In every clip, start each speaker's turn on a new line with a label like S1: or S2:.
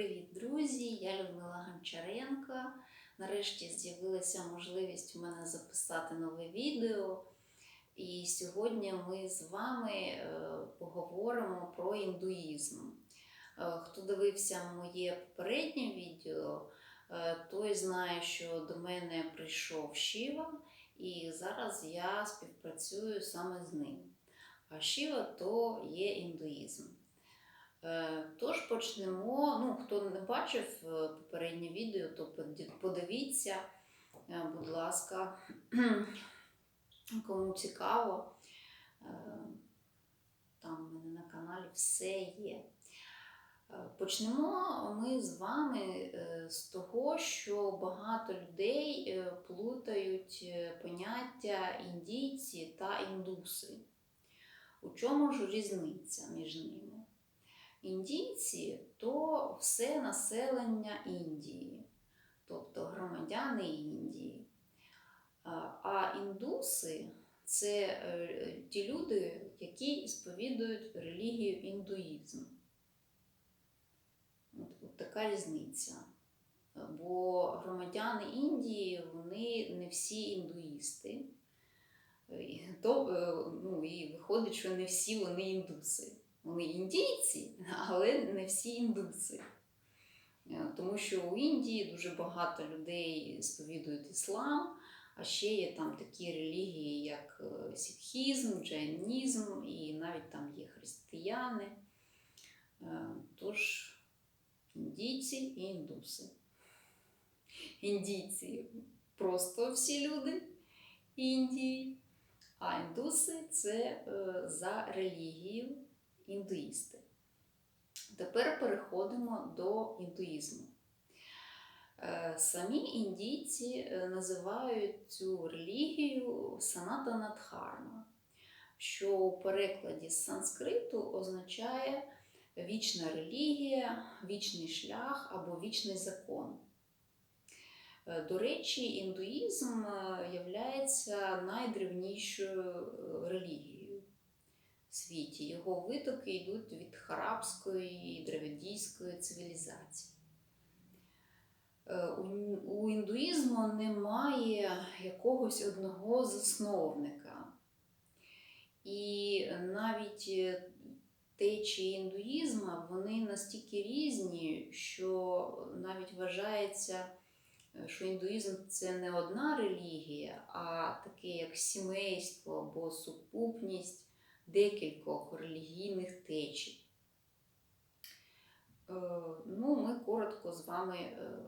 S1: Привіт, друзі! Я Людмила Гончаренко. Нарешті з'явилася можливість у мене записати нове відео. І сьогодні ми з вами е, поговоримо про індуїзм. Е, Хто дивився моє попереднє відео, е, той знає, що до мене прийшов Шіва, і зараз я співпрацюю саме з ним. А Шіва то є індуїзм. Е, Тож почнемо. Ну, хто не бачив е, попереднє відео, то подивіться, е, будь ласка, кому цікаво. Там в мене на каналі все є. Почнемо ми з вами з того, що багато людей плутають поняття індійці та індуси. У чому ж різниця між ними? Індійці то все населення Індії, тобто громадяни Індії. А- індуси це е, ті люди, які сповідують релігію індуїзм. От, от така різниця. Бо громадяни Індії, вони не всі індуїсти. І То, е, ну, і виходить, що не всі вони індуси. Вони індійці, але не всі індуси. Е, Тому що у Індії дуже багато людей сповідують іслам, а ще є там такі релігії, як е, сікхізм, джайнізм, і навіть там є християни. Е, Тож індійці і індуси. Індійці просто всі люди Індії, а індуси це за релігією індуїсти. Тепер переходимо до індуїзму. Е, Самі індійці е, називають цю релігію Санатанадхарма, що у перекладі з санскриту означає вічна релігія, вічний шлях або вічний закон. Е, До речі, індуїзм є найдревнішою релігією світі. Його витоки йдуть від харабської і дравидійської цивілізації. Е, У у індуїзму немає якогось одного засновника. І навіть е, течії індуїзму вони настільки різні, що навіть вважається, е, що індуїзм це не одна релігія, а таке як сімейство або сукупність декількох релігійних течій. Е, Ну, ми коротко з вами е,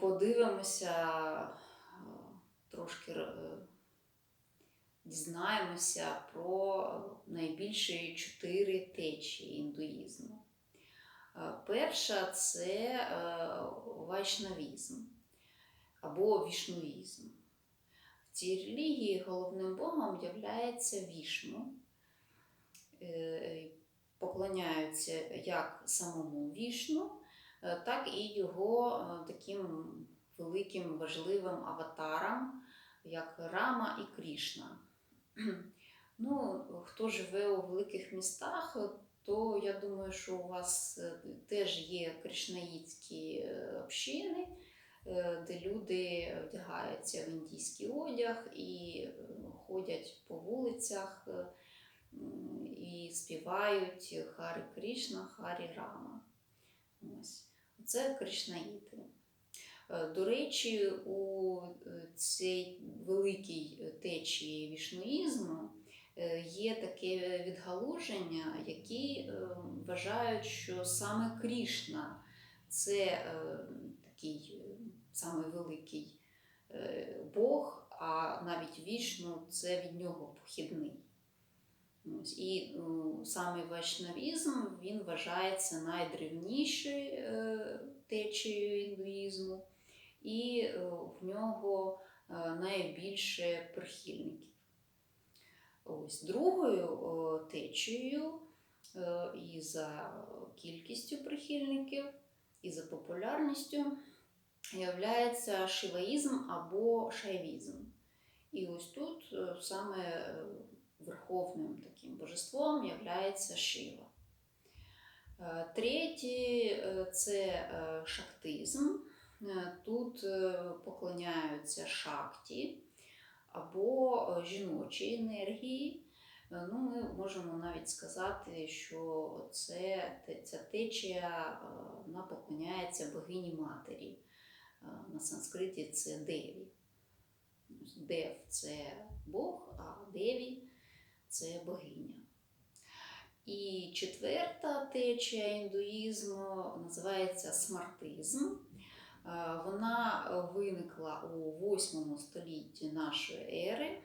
S1: подивимося, е, трошки дізнаємося про найбільші чотири течії індуїзму. Перша це вайшнавізм або вішнуїзм. Цій релігії головним богом являється вішну. Е, Поклоняються як самому вішну, е, так і його е, таким великим важливим аватарам, як Рама і Крішна. Ну, хто живе у великих містах, то я думаю, що у вас е, теж є кришнаїцькі е, общини, е, де люди вдягаються в індійський одяг і е, ходять по вулицях е, і співають Харі Крішна, Харі Рама. Ось. Це кришнаїти. Е, До речі, у е, цій великій течії вішнуїзму е, є таке відгалуження, які е, вважають, що саме Крішна це е, такий е, самий великий е, Бог, а навіть вішну це від нього похідний. Ось, І ну, саме вайшнавізм він вважається найдревнішою е, течією індуїзму, і е, в нього е, найбільше прихильників. Ось другою о, течією е, і за кількістю прихильників, і за популярністю являється шиваїзм або шайвізм. І ось тут е, саме е, верховним таким божеством являється Шива. Е, Третє це шактизм. Тут поклоняються шакті або жіночій енергії. Е, Ну, ми можемо навіть сказати, що це, ця течія е, вона поклоняється богині матері. Е, На санскриті це деві. Дев це Бог, а деві це богиня. І четверта течія індуїзму називається смартизм. Вона виникла у 8 столітті нашої ери.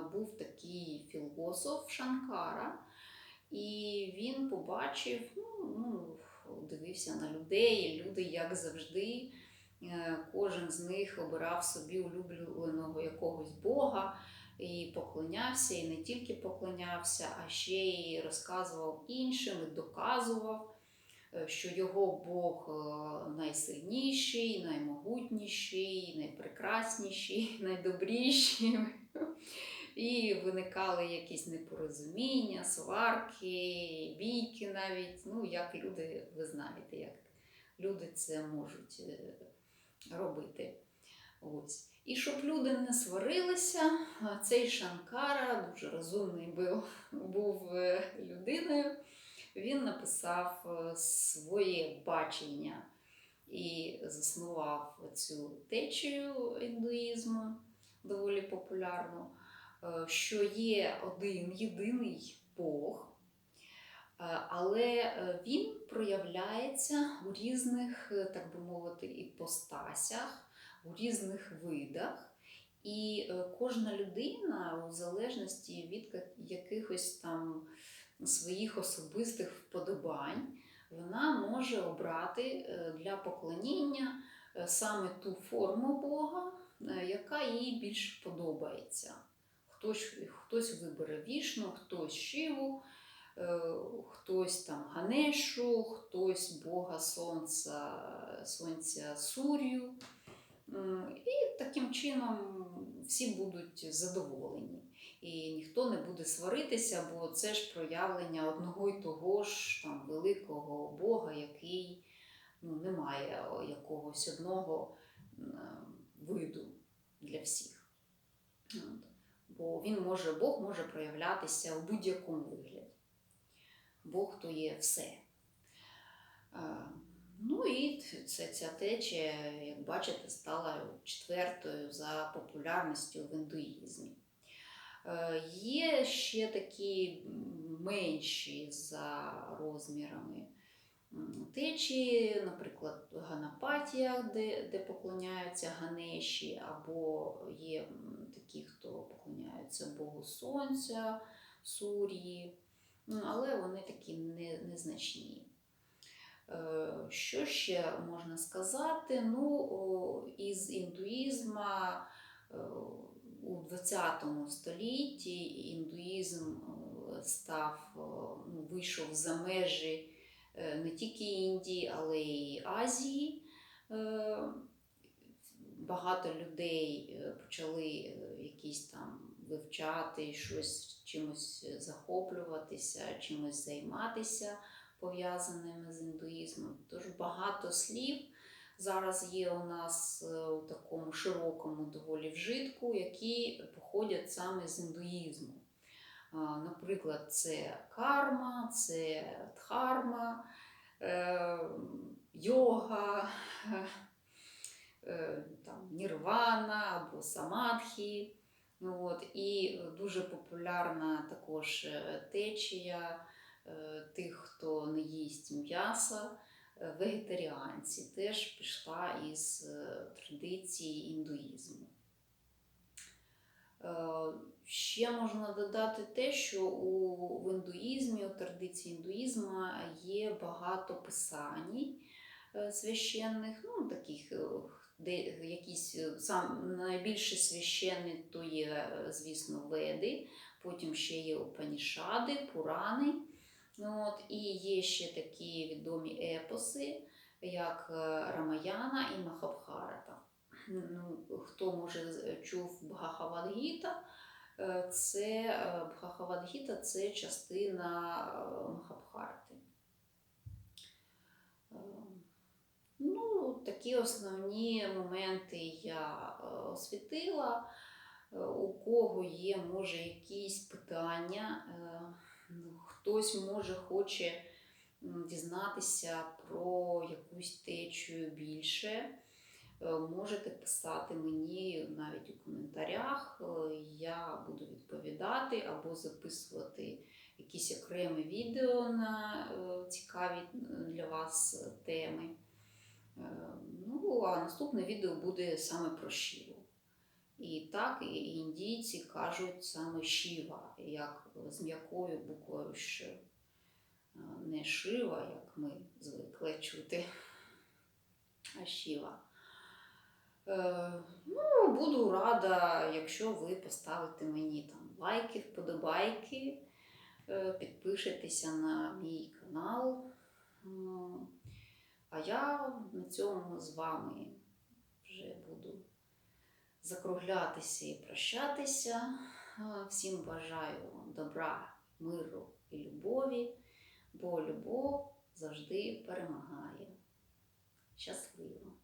S1: Був такий філософ Шанкара, і він побачив, ну, ну, дивився на людей, люди, як завжди, е, кожен з них обирав собі улюбленого якогось бога і поклонявся, і не тільки поклонявся, а ще й розказував іншим і доказував, е, що його Бог е, найсильніший, наймогутніший, найпрекрасніший, найдобріший. І виникали якісь непорозуміння, сварки, бійки навіть. Ну, як люди, ви знаєте, як люди це можуть е, робити. Ось. І щоб люди не сварилися, цей Шанкара, дуже розумний був, був е, людиною, він написав е, своє бачення і заснував цю течію індуїзму, доволі популярну, що є один єдиний Бог, е, але е, він проявляється у різних, е, так би мовити, іпостасях у різних видах, і е, кожна людина, у залежності від якихось там своїх особистих вподобань, вона може обрати е, для поклоніння е, саме ту форму Бога, е, яка їй більш подобається. Хтось, хтось вибере вішну, хтось шиву, е, хтось там Ганешу, хтось Бога Сонця, Сонця Сур'ю. І таким чином всі будуть задоволені. І ніхто не буде сваритися, бо це ж проявлення одного й того ж там, великого Бога, який ну, не має якогось одного виду для всіх. От. Бо він може, Бог може проявлятися у будь-якому вигляді. Бог то є все. Ну і ця, ця течія, як бачите, стала четвертою за популярністю в індуїзмі. Е, Є ще такі менші за розмірами течії, наприклад, в Ганапатіях, де, де поклоняються Ганеші, або є хто поклоняються Богу Сонця, Сур'ї, але вони такі незначні. Е, Що ще можна сказати? Ну, із індуїзма е, у 20 столітті індуїзм е, став, ну, вийшов за межі не тільки Індії, але й Азії. Багато людей почали якісь там вивчати щось, чимось захоплюватися, чимось займатися пов'язаними з індуїзмом. Тож багато слів зараз є у нас е, у такому широкому доволі вжитку, які походять саме з індуїзму. Наприклад, це карма, це дхарма, е, йога, е, там, нірвана або самадхі. Ну, от, і дуже популярна також е, течія е, тих, хто не їсть м'яса, вегетаріанці, теж пішла із е, традиції індуїзму. Е, Ще можна додати те, що у, в індуїзмі, у традиції індуїзму є багато писань е, священних, ну таких, де якісь е, сам найбільше священні, то є, е, звісно, веди, потім ще є Упанішади, Пурани. Ну, От, і є ще такі відомі епоси, як е, Рамаяна і Махабхарата. Ну, хто може чув Бхагавадгіта, це Бхагавадгіта це частина Махабхарати. Ну, такі основні моменти я е, освітила. Е, У кого є, може, якісь питання, е, ну, хтось може хоче дізнатися про якусь течію більше. Можете писати мені навіть у коментарях, я буду відповідати або записувати якісь окремі відео на цікаві для вас теми. Е, Ну, а наступне відео буде саме про Шіву. І так, і індійці кажуть саме Шіва, як з м'якою буквою Ш. Е, Не Шива, як ми звикли чути, а Шіва. Е, Ну, буду рада, якщо ви поставите мені там лайки, вподобайки, підпишетеся на мій канал. А я на цьому з вами вже буду закруглятися і прощатися. Всім бажаю добра, миру і любові, бо любов завжди перемагає. Щасливо!